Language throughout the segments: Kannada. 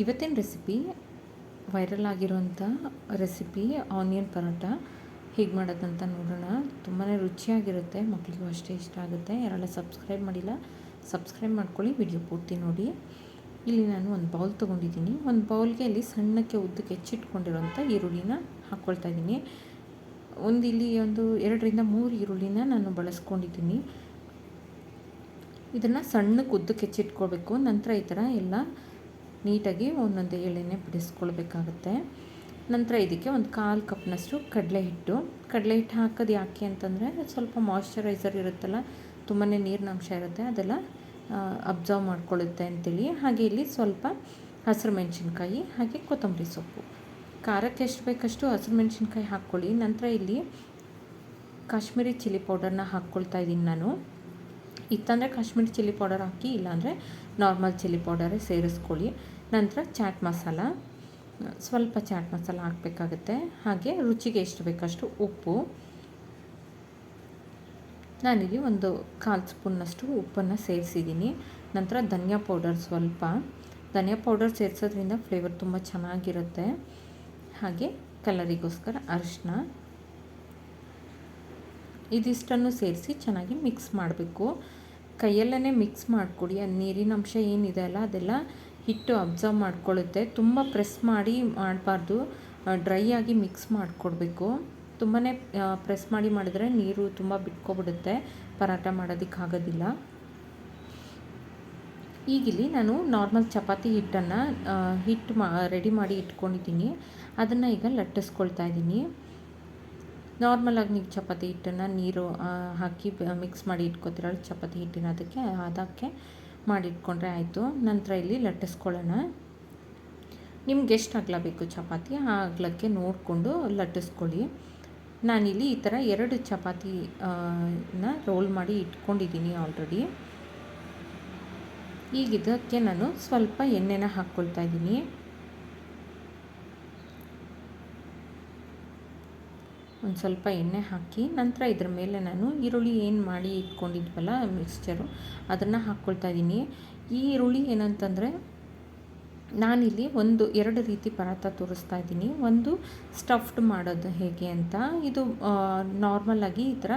ಇವತ್ತಿನ ರೆಸಿಪಿ ವೈರಲ್ ಆಗಿರುವಂಥ ರೆಸಿಪಿ ಆನಿಯನ್ ಪರೋಟ. ಹೇಗೆ ಮಾಡೋದಂತ ನೋಡೋಣ. ತುಂಬಾ ರುಚಿಯಾಗಿರುತ್ತೆ. ಮಕ್ಕಳಿಗೂ ಅಷ್ಟೇ ಇಷ್ಟ ಆಗುತ್ತೆ. ಯಾರೆಲ್ಲ ಸಬ್ಸ್ಕ್ರೈಬ್ ಮಾಡಿಲ್ಲ ಸಬ್ಸ್ಕ್ರೈಬ್ ಮಾಡ್ಕೊಳ್ಳಿ. ವಿಡಿಯೋ ಪೂರ್ತಿ ನೋಡಿ. ಇಲ್ಲಿ ನಾನು ಒಂದು ಬೌಲ್ ತೊಗೊಂಡಿದ್ದೀನಿ. ಒಂದು ಬೌಲ್ಗೆ ಇಲ್ಲಿ ಸಣ್ಣಕ್ಕೆ ಉದ್ದಕ್ಕೆ ಹೆಚ್ಚಿಟ್ಕೊಂಡಿರುವಂಥ ಈರುಳ್ಳಿನ ಹಾಕ್ಕೊಳ್ತಾ ಇದ್ದೀನಿ. ಒಂದು ಇಲ್ಲಿ ಒಂದು ಎರಡರಿಂದ ಮೂರು ಈರುಳ್ಳಿನ ನಾನು ಬಳಸ್ಕೊಂಡಿದ್ದೀನಿ. ಇದನ್ನು ಸಣ್ಣಕ್ಕೆ ಉದ್ದಕ್ಕೆ ಹೆಚ್ಚಿಟ್ಕೋಬೇಕು ನಂತರ ಈ ಥರ ಎಲ್ಲ ನೀಟಾಗಿ ಒಂದೊಂದು ಎಳೆನೆ ಬಿಡಿಸ್ಕೊಳ್ಬೇಕಾಗತ್ತೆ. ನಂತರ ಇದಕ್ಕೆ ಒಂದು ಕಾಲು ಕಪ್ನಷ್ಟು ಕಡಲೆ ಹಿಟ್ಟು ಕಡಲೆ ಹಿಟ್ಟು ಹಾಕೋದು ಯಾಕೆ ಅಂತಂದರೆ ಸ್ವಲ್ಪ ಮಾಯ್ಶ್ಚರೈಸರ್ ಇರುತ್ತಲ್ಲ ತುಂಬಾ ನೀರಿನ ಅಂಶ ಇರುತ್ತೆ, ಅದೆಲ್ಲ ಅಬ್ಸರ್ವ್ ಮಾಡ್ಕೊಳ್ಳುತ್ತೆ ಅಂತೇಳಿ. ಹಾಗೆ ಇಲ್ಲಿ ಸ್ವಲ್ಪ ಹಸಿರು ಮೆಣಸಿನ್ಕಾಯಿ, ಹಾಗೆ ಕೊತ್ತಂಬರಿ ಸೊಪ್ಪು. ಖಾರಕ್ಕೆ ಎಷ್ಟು ಬೇಕಷ್ಟು ಹಸಿರು ಮೆಣಸಿನ್ಕಾಯಿ ಹಾಕ್ಕೊಳ್ಳಿ. ನಂತರ ಇಲ್ಲಿ ಕಾಶ್ಮೀರಿ ಚಿಲ್ಲಿ ಪೌಡರ್ನ ಹಾಕ್ಕೊಳ್ತಾ ಇದ್ದೀನಿ ನಾನು. ಇತ್ತಂದರೆ ಕಾಶ್ಮೀರಿ ಚಿಲ್ಲಿ ಪೌಡರ್ ಹಾಕಿ, ಇಲ್ಲಾಂದರೆ ನಾರ್ಮಲ್ ಚಿಲ್ಲಿ ಪೌಡರೇ ಸೇರಿಸ್ಕೊಳ್ಳಿ. ನಂತರ ಚಾಟ್ ಮಸಾಲ, ಸ್ವಲ್ಪ ಚಾಟ್ ಮಸಾಲ ಹಾಕಬೇಕಾಗುತ್ತೆ. ಹಾಗೆ ರುಚಿಗೆ ಎಷ್ಟು ಬೇಕಷ್ಟು ಉಪ್ಪು. ನಾನಿಲ್ಲಿ ಒಂದು ಕಾಲು ಸ್ಪೂನ್ನಷ್ಟು ಉಪ್ಪನ್ನು ಸೇರಿಸಿದ್ದೀನಿ. ನಂತರ ಧನಿಯಾ ಪೌಡರ್ ಸ್ವಲ್ಪ. ಧನಿಯಾ ಪೌಡರ್ ಸೇರಿಸೋದ್ರಿಂದ ಫ್ಲೇವರ್ ತುಂಬ ಚೆನ್ನಾಗಿರುತ್ತೆ. ಹಾಗೆ ಕಲರಿಗೋಸ್ಕರ ಅರಿಶಿನ ಇದಿಷ್ಟನ್ನು ಸೇರಿಸಿ ಚೆನ್ನಾಗಿ ಮಿಕ್ಸ್ ಮಾಡಬೇಕು. ಕೈಯಲ್ಲೇ ಮಿಕ್ಸ್ ಮಾಡಿಕೊಡಿ. ಅದು ನೀರಿನ ಅಂಶ ಏನಿದೆ ಅಲ್ಲ, ಅದೆಲ್ಲ ಹಿಟ್ಟು ಅಬ್ಸರ್ವ್ ಮಾಡಿಕೊಳ್ಳುತ್ತೆ ತುಂಬ ಪ್ರೆಸ್ ಮಾಡಿ ಮಾಡಬಾರ್ದು. ಡ್ರೈ ಆಗಿ ಮಿಕ್ಸ್ ಮಾಡಿಕೊಡ್ಬೇಕು. ತುಂಬಾ ಪ್ರೆಸ್ ಮಾಡಿ ಮಾಡಿದ್ರೆ ನೀರು ತುಂಬ ಬಿಟ್ಕೊಬಿಡುತ್ತೆ. ಪರಾಟ ಮಾಡೋದಕ್ಕಾಗೋದಿಲ್ಲ. ಈಗಿಲ್ಲಿ ನಾನು ನಾರ್ಮಲ್ ಚಪಾತಿ ಹಿಟ್ಟನ್ನು ಹಿಟ್ಟು ಮಾ ರೆಡಿ ಮಾಡಿ ಇಟ್ಕೊಂಡಿದ್ದೀನಿ. ಅದನ್ನು ಈಗ ಲಟ್ಟಿಸ್ಕೊಳ್ತಾ ಇದ್ದೀನಿ. ನಾರ್ಮಲಾಗಿ ನೀವು ಚಪಾತಿ ಹಿಟ್ಟನ್ನು ನೀರು ಹಾಕಿ ಮಿಕ್ಸ್ ಮಾಡಿ ಇಟ್ಕೊತಿರಲ್ಲ ಚಪಾತಿ ಹಿಟ್ಟಿನ ಅದಕ್ಕೆ ಅದಕ್ಕೆ ಮಾಡಿಟ್ಕೊಂಡ್ರೆ ಆಯಿತು. ನಂತರ ಇಲ್ಲಿ ಲಟ್ಟಿಸ್ಕೊಳ್ಳೋಣ. ನಿಮ್ಗೆ ಎಷ್ಟು ಅಗಲ ಬೇಕು ಚಪಾತಿ? ಆ ಅಗಲಕ್ಕೆ ನೋಡಿಕೊಂಡು ಲಟ್ಟಿಸ್ಕೊಳ್ಳಿ. ನಾನಿಲ್ಲಿ ಈ ಥರ ಎರಡು ಚಪಾತಿನ ರೋಲ್ ಮಾಡಿ ಇಟ್ಕೊಂಡಿದ್ದೀನಿ ಆಲ್ರೆಡಿ ಈಗ ಇದಕ್ಕೆ ನಾನು ಸ್ವಲ್ಪ ಎಣ್ಣೆನ ಹಾಕ್ಕೊಳ್ತಾ ಇದ್ದೀನಿ. ಒಂದು ಸ್ವಲ್ಪ ಎಣ್ಣೆ ಹಾಕಿ ನಂತರ ಇದ್ರ ಮೇಲೆ ನಾನು ಈರುಳ್ಳಿ ಏನು ಮಾಡಿ ಇಟ್ಕೊಂಡಿದ್ವಲ್ಲ ಮಿಕ್ಸ್ಚರು ಅದನ್ನು ಹಾಕ್ಕೊಳ್ತಾ ಇದ್ದೀನಿ. ಈ ಈರುಳ್ಳಿ ಏನಂತಂದರೆ ನಾನಿಲ್ಲಿ ಒಂದು ಎರಡು ರೀತಿ ಪರಾತ ತೋರಿಸ್ತಾ ಇದ್ದೀನಿ. ಒಂದು ಸ್ಟಫ್ಡ್ ಮಾಡೋದು ಹೇಗೆ ಅಂತ, ಇದು ನಾರ್ಮಲಾಗಿ ಈ ಥರ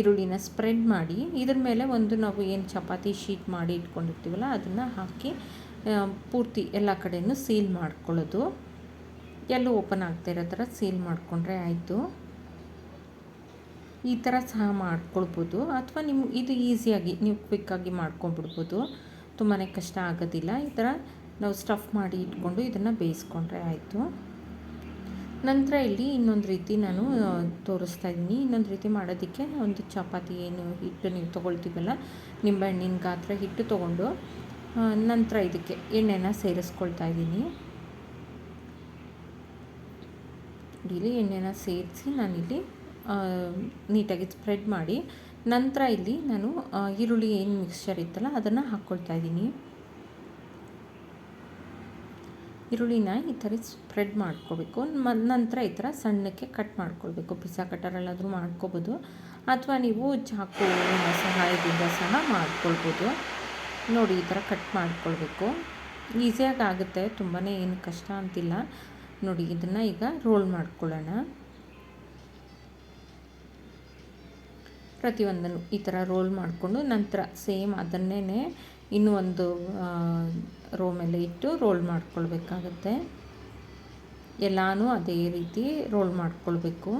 ಈರುಳ್ಳಿನ ಸ್ಪ್ರೆಡ್ ಮಾಡಿ, ಇದ್ರ ಮೇಲೆ ಒಂದು ನಾವು ಏನು ಚಪಾತಿ ಶೀಟ್ ಮಾಡಿ ಇಟ್ಕೊಂಡಿರ್ತೀವಲ್ಲ, ಅದನ್ನು ಹಾಕಿ ಪೂರ್ತಿ ಎಲ್ಲ ಕಡೆಯೂ ಸೀಲ್ ಮಾಡ್ಕೊಳ್ಳೋದು. ಎಲ್ಲೂ ಓಪನ್ ಆಗ್ತಾ ಇರೋ ಥರ ಸೀಲ್ ಮಾಡಿಕೊಂಡ್ರೆ ಆಯಿತು. ಈ ಥರ ಸಹ ಮಾಡ್ಕೊಳ್ಬೋದು ಅಥವಾ ನಿಮ್ಮ ಇದು ಈಸಿಯಾಗಿ ನೀವು ಕ್ವಿಕ್ಕಾಗಿ ಮಾಡ್ಕೊಂಡ್ಬಿಡ್ಬೋದು. ತುಂಬಾ ಕಷ್ಟ ಆಗೋದಿಲ್ಲ. ಈ ಥರ ನಾವು ಸ್ಟಫ್ ಮಾಡಿ ಇಟ್ಕೊಂಡು ಇದನ್ನು ಬೇಯಿಸ್ಕೊಂಡ್ರೆ ಆಯಿತು. ನಂತರ ಇಲ್ಲಿ ಇನ್ನೊಂದು ರೀತಿ ನಾನು ತೋರಿಸ್ತಾ ಇದ್ದೀನಿ. ಇನ್ನೊಂದು ರೀತಿ ಮಾಡೋದಕ್ಕೆ ಒಂದು ಚಪಾತಿ ಏನು ಹಿಟ್ಟು ನೀವು ತೊಗೊಳ್ತೀವಲ್ಲ, ನಿಂಬೆಹಣ್ಣಿನ ಗಾತ್ರ ಹಿಟ್ಟು ತೊಗೊಂಡು ನಂತರ ಇದಕ್ಕೆ ಎಣ್ಣೆನ ಸೇರಿಸ್ಕೊಳ್ತಾ ಇದ್ದೀನಿ. ಇಲ್ಲಿ ಎಣ್ಣೆನ ಸೇರಿಸಿ ನಾನಿಲ್ಲಿ ನೀಟಾಗಿ ಸ್ಪ್ರೆಡ್ ಮಾಡಿ ನಂತರ ಇಲ್ಲಿ ನಾನು ಈರುಳ್ಳಿ ಏನು ಮಿಕ್ಸ್ಚರ್ ಇತ್ತಲ್ಲ, ಅದನ್ನು ಹಾಕ್ಕೊಳ್ತಾ ಇದ್ದೀನಿ. ಈರುಳ್ಳಿನ ಈ ಥರ ಸ್ಪ್ರೆಡ್ ಮಾಡ್ಕೋಬೇಕು. ನಂತರ ಈ ಥರ ಸಣ್ಣಕ್ಕೆ ಕಟ್ ಮಾಡ್ಕೊಳ್ಬೇಕು. ಪಿಜ್ಜಾ ಕಟ್ಟರಲ್ಲಾದರೂ ಮಾಡ್ಕೋಬೋದು. ಅಥವಾ ನೀವು ಚಾಕು ಸಹಾಯದಿಂದ ಸಹ ಮಾಡ್ಕೊಳ್ಬೋದು. ನೋಡಿ, ಈ ಥರ ಕಟ್ ಮಾಡ್ಕೊಳ್ಬೇಕು. ಈಸಿಯಾಗಿ ಆಗುತ್ತೆ. ತುಂಬಾ ಏನು ಕಷ್ಟ ಅಂತಿಲ್ಲ. ನೋಡಿ, ಇದನ್ನು ಈಗ ರೋಲ್ ಮಾಡ್ಕೊಳ್ಳೋಣ. ಪ್ರತಿಯೊಂದನ್ನು ಈ ಥರ ರೋಲ್ ಮಾಡಿಕೊಂಡು ನಂತರ ಸೇಮ್ ಅದನ್ನೇ ಇನ್ನೂ ಒಂದು ರೋ ಮೇಲೆ ಇಟ್ಟು ರೋಲ್ ಮಾಡ್ಕೊಳ್ಬೇಕಾಗತ್ತೆ. ಎಲ್ಲನೂ ಅದೇ ರೀತಿ ರೋಲ್ ಮಾಡಿಕೊಳ್ಬೇಕು.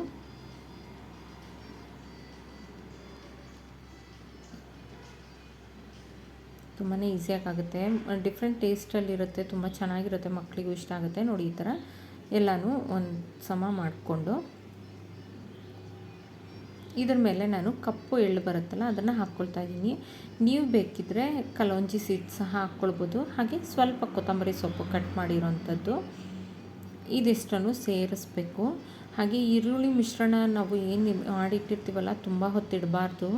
ತುಂಬಾ ಈಸಿಯಾಗುತ್ತೆ ಡಿಫ್ರೆಂಟ್ ಟೇಸ್ಟಲ್ಲಿರುತ್ತೆ ತುಂಬ ಚೆನ್ನಾಗಿರುತ್ತೆ ಮಕ್ಕಳಿಗೂ ಇಷ್ಟ ಆಗುತ್ತೆ. ನೋಡಿ ಈ ಥರ ಎಲ್ಲನೂ ಒಂದು ಸಮ ಮಾಡಿಕೊಂಡು. ಇದ್ರ ಮೇಲೆ ನಾನು ಕಪ್ಪು ಎಳ್ಳು ಬರುತ್ತಲ್ಲ, ಅದನ್ನು ಹಾಕ್ಕೊಳ್ತಾ ಇದ್ದೀನಿ. ನೀವು ಬೇಕಿದ್ದರೆ ಕಲೋಂಜಿ ಸೀಡ್ ಸಹ ಹಾಕ್ಕೊಳ್ಬೋದು ಹಾಗೆ ಸ್ವಲ್ಪ ಕೊತ್ತಂಬರಿ ಸೊಪ್ಪು ಕಟ್ ಮಾಡಿರೋವಂಥದ್ದು ಇದಿಷ್ಟನ್ನು ಸೇರಿಸ್ಬೇಕು. ಹಾಗೆ ಈರುಳ್ಳಿ ಮಿಶ್ರಣ ನಾವು ಏನು ಮಾಡಿಟ್ಟಿರ್ತೀವಲ್ಲ, ತುಂಬ ಹೊತ್ತಿಡಬಾರ್ದು.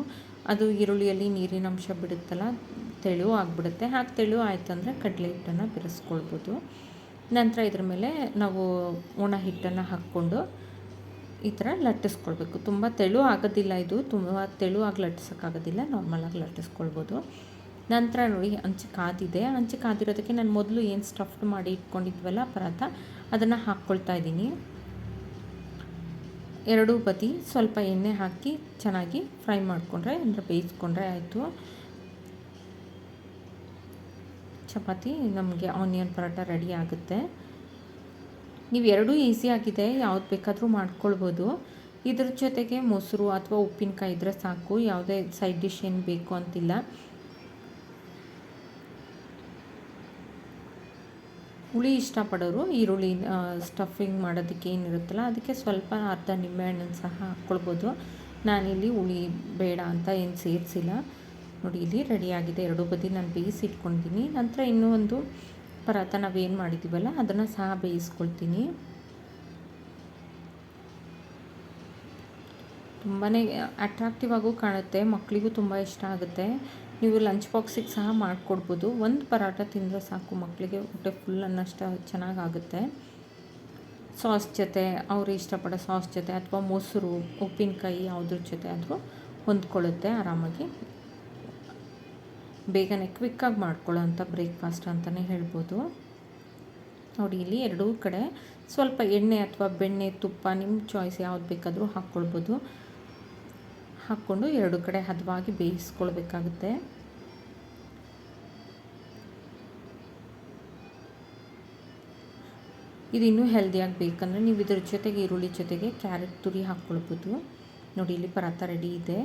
ಅದು ಈರುಳ್ಳಿಯಲ್ಲಿ ನೀರಿನ ಅಂಶ ಬಿಡುತ್ತಲ್ಲ, ತೆಳು ಆಗಿಬಿಡುತ್ತೆ. ಹಾಗೆ ತೆಳು ಆಯಿತು ಅಂದರೆ ಕಡಲೆ ಹಿಟ್ಟನ್ನು ಬೆರೆಸ್ಕೊಳ್ಬೋದು. ನಂತರ ಇದ್ರ ಮೇಲೆ ನಾವು ಒಣ ಹಿಟ್ಟನ್ನು ಹಾಕ್ಕೊಂಡು ಈ ಥರ ಲಟ್ಟಿಸ್ಕೊಳ್ಬೇಕು. ತುಂಬ ತೆಳು ಆಗೋದಿಲ್ಲ ಇದು. ತುಂಬ ತೆಳು ಆಗಿ ಲಟ್ಟಿಸೋಕ್ಕಾಗೋದಿಲ್ಲ. ನಾರ್ಮಲಾಗಿ ಲಟ್ಟಿಸ್ಕೊಳ್ಬೋದು. ನಂತರ ನೋಡಿ ಹಂಚಿ ಕಾದಿದೆ. ಹಂಚಿ ಕಾದಿರೋದಕ್ಕೆ ನಾನು ಮೊದಲು ಏನು ಸ್ಟಫ್ಡ್ ಮಾಡಿ ಇಟ್ಕೊಂಡಿದ್ವಲ್ಲ ಪರಾತ ಅದನ್ನು ಹಾಕ್ಕೊಳ್ತಾ ಇದ್ದೀನಿ. ಎರಡೂ ಬದಿ ಸ್ವಲ್ಪ ಎಣ್ಣೆ ಹಾಕಿ ಚೆನ್ನಾಗಿ ಫ್ರೈ ಮಾಡಿಕೊಂಡ್ರೆ, ಅಂದರೆ ಬೇಯಿಸ್ಕೊಂಡ್ರೆ ಆಯಿತು. ಚಪಾತಿ ನಮಗೆ ಆನಿಯನ್ ಪರೋಟ ರೆಡಿ ಆಗುತ್ತೆ. ನೀವು ಎರಡೂ ಆಗಿದೆ, ಯಾವ್ದು ಬೇಕಾದರೂ ಮಾಡ್ಕೊಳ್ಬೋದು. ಇದ್ರ ಜೊತೆಗೆ ಮೊಸರು ಅಥವಾ ಉಪ್ಪಿನಕಾಯಿ ಇದ್ದರೆ ಸಾಕು, ಯಾವುದೇ ಸೈಡ್ ಡಿಶ್ ಏನು ಬೇಕು ಅಂತಿಲ್ಲ. ಹುಳಿ ಇಷ್ಟಪಡೋರು ಈರುಳ್ಳಿ ಸ್ಟಫಿಂಗ್ ಮಾಡೋದಕ್ಕೆ ಏನಿರುತ್ತಲ್ಲ, ಅದಕ್ಕೆ ಸ್ವಲ್ಪ ಅರ್ಧ ನಿಂಬೆಹಣ್ಣನ್ನು ಸಹ ಹಾಕ್ಕೊಳ್ಬೋದು. ನಾನಿಲ್ಲಿ ಹುಳಿ ಬೇಡ ಅಂತ ಏನು ಸೇರಿಸಿಲ್ಲ. ನೋಡಿ, ಇಲ್ಲಿ ರೆಡಿಯಾಗಿದೆ ಎರಡು ಬದಿ ನಾನು ಬೇಯಿಸಿಟ್ಕೊಂಡಿದ್ದೀನಿ. ನಂತರ ಇನ್ನೂ ಒಂದು ಪರಾತ ನಾವೇನು ಮಾಡಿದ್ದೀವಲ್ಲ ಅದನ್ನು ಸಹ ಬೇಯಿಸ್ಕೊಳ್ತೀನಿ. ತುಂಬಾ ಅಟ್ರಾಕ್ಟಿವ್ ಆಗೂ ಕಾಣುತ್ತೆ ಮಕ್ಕಳಿಗೂ ತುಂಬ ಇಷ್ಟ ಆಗುತ್ತೆ. ನೀವು ಲಂಚ್ ಬಾಕ್ಸಿಗೆ ಸಹ ಮಾಡಿಕೊಡ್ಬೋದು. ಒಂದು ಪರಾಟ ತಿಂದರೆ ಸಾಕು ಮಕ್ಕಳಿಗೆ ಹೊಟ್ಟೆ ಫುಲ್ ಅನ್ನಷ್ಟು ಚೆನ್ನಾಗಾಗುತ್ತೆ ಸಾಸ್ ಜೊತೆ, ಅವರು ಇಷ್ಟಪಡೋ ಸಾಸ್ ಜೊತೆ, ಅಥವಾ ಮೊಸರು, ಉಪ್ಪಿನಕಾಯಿ ಯಾವುದ್ರ ಜೊತೆ ಆದರೂ ಹೊಂದ್ಕೊಳ್ಳುತ್ತೆ ಆರಾಮಾಗಿ. ಬೇಗನೆ ಕ್ವಿಕ್ಕಾಗಿ ಮಾಡ್ಕೊಳ್ಳೋ ಅಂಥ ಬ್ರೇಕ್ಫಾಸ್ಟ್ ಅಂತಲೇ ಹೇಳ್ಬೋದು. ನೋಡಿ, ಇಲ್ಲಿ ಎರಡೂ ಕಡೆ ಸ್ವಲ್ಪ ಎಣ್ಣೆ ಅಥವಾ ಬೆಣ್ಣೆ, ತುಪ್ಪ, ನಿಮ್ಮ ಚಾಯ್ಸ್ ಯಾವ್ದು ಬೇಕಾದರೂ ಹಾಕ್ಕೊಳ್ಬೋದು. ಹಾಕ್ಕೊಂಡು ಎರಡು ಕಡೆ ಹದವಾಗಿ ಬೇಯಿಸ್ಕೊಳ್ಬೇಕಾಗುತ್ತೆ. ಇದು ಇನ್ನೂ ಹೆಲ್ದಿಯಾಗಿ ಬೇಕಂದರೆ ನೀವು ಇದ್ರ ಜೊತೆಗೆ ಈರುಳ್ಳಿ ಜೊತೆಗೆ ಕ್ಯಾರೆಟ್ ತುರಿ ಹಾಕ್ಕೊಳ್ಬೋದು. ನೋಡಿ, ಇಲ್ಲಿ ಪರಾತ ರೆಡಿ ಇದೆ.